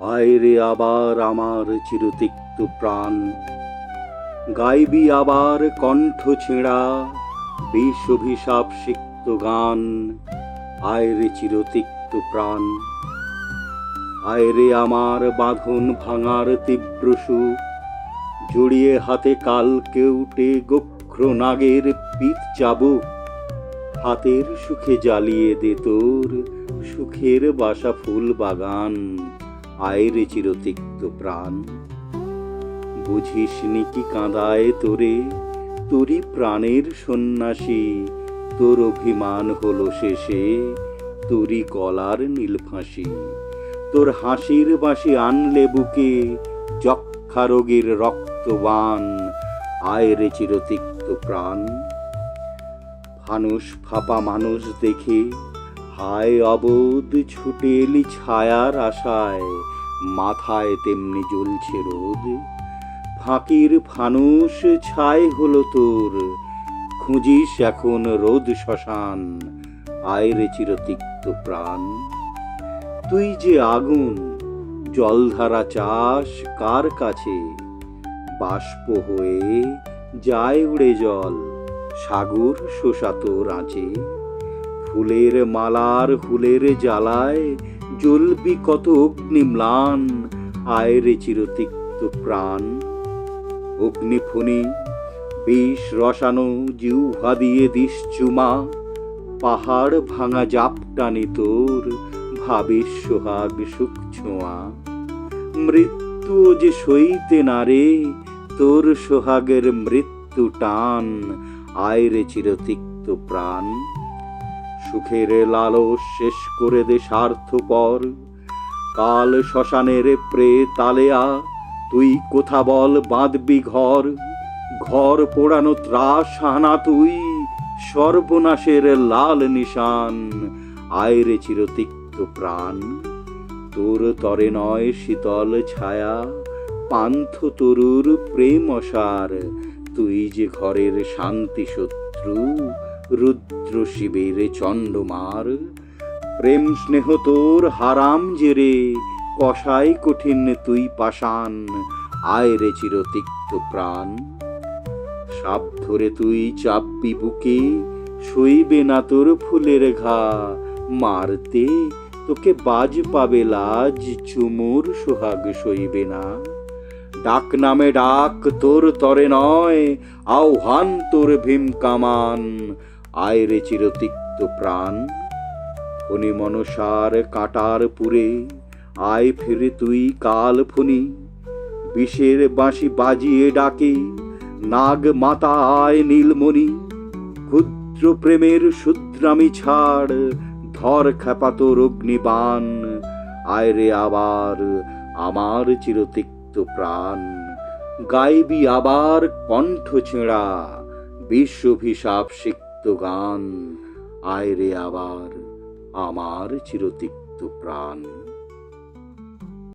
আয় রে আবার আমার চিরতিক্ত প্রাণ। গাইবি আবার কণ্ঠ ছেঁড়া বিষ অভিশাপ সিক্ত গান আয়রে চিরতিক্ত প্রাণ। আয়রে আমার বাঁধন ভাঙার তীব্র সুখ জড়িয়ে হাতে কাল কেউটে গোখ্র নাগের পিত চাবুক হাতের সুখে জ্বালিয়ে দে তোর সুখের বাসা ফুল বাগান। আয়রে চিরতিক্ত প্রাণ। বুঝিস নি কি কাঁদায় তোরে? তোরই প্রাণের সন্ন্যাসী। তোর অভিমান হলো শেষে। তোরই গলার নীল ফাঁসি। তোর হাসির বাঁশি আনলে বুকে যক্ষা রোগীর রক্তবান। আয়রে চিরতিক্ত প্রাণ। ফানুষ ফাপা মানুষ দেখে হায় অবোধ ছুটে এলি ছায়ার আশায়, মাথায় তেমনি জ্বলছে রোদ। ফাঁকির ফানুষ ছাই হলো তোর, খুঁজিস এখন রোদ শ্মশান, আয়রে চিরতিক্ত প্রাণ। তুই যে আগুন, জলধারা চাষ কার কাছে? বাষ্প হয়ে যায় উড়ে জল, সাগর শোষাত রাঁচে ফুলের মালার হুলের জ্বালায় জ্বলবি কত অগ্নি অগ্নিম্লান আয়রে চিরতিক্ত প্রাণ। অগ্নিফণি বিষ রসানো জিহ্বা দিয়ে দিস চুমা। পাহাড় ভাঙা জাপটানি তোর ভাবিস সোহাগ সুখ ছোঁয়া। মৃত্যু যে সইতে না রে তোর সোহাগের মৃত্যু টান। আয়রে চিরতিক্ত প্রাণ। সুখের লালস শেষ করে দে স্বার্থপর। কাল শ্মশানের প্রে তালেয়া, তুই কোথা বল বাঁধবি ঘর। ঘর পোড়ানো ত্রাস হানা তুই, সর্বনাশের লাল নিশান। আয়রে চিরতিক্ত প্রাণ, তোর তরে নয় শীতল ছায়া। পান্থ তরুর প্রেম অসার, তুই যে ঘরের শান্তি শত্রু রুদ্র শিবের চণ্ডমার প্রেম স্নেহ তোর হারাম জেরে কষাই কঠিন তুই পাষাণ, আয় রে চিরতিক্ত প্রাণ। সাপ ধরে তুই চাপবি বুকে, সইবে না তোর ফুলের ঘা। মারতে তোকে বাজ পাবে লাজ, চুমুর সোহাগ সইবে না। ডাক নামে ডাক তোর তরে নয়, আহ্বান তোর ভীম কামান। আয় রে চিরতিক্ত প্রাণ। ফণি মনসার কাটার পুরে আয় ফিরে তুই কাল ফণি। বিষের বাঁশি বাজিয়ে ডাকে নাগ মাতা আয় নীলমণি। ক্ষুদ্র প্রেমের শুদ্রামি ছাড়, ধর খেপাতোর অগ্নিবান আয় রে আবার আমার চিরতিক্ত প্রাণ। গাইবি আবার কণ্ঠ ছেঁড়া, বিশ্বভিশাপ সিক্ত গান আয় রে আবার আমার চিরতিক্ত প্রাণ।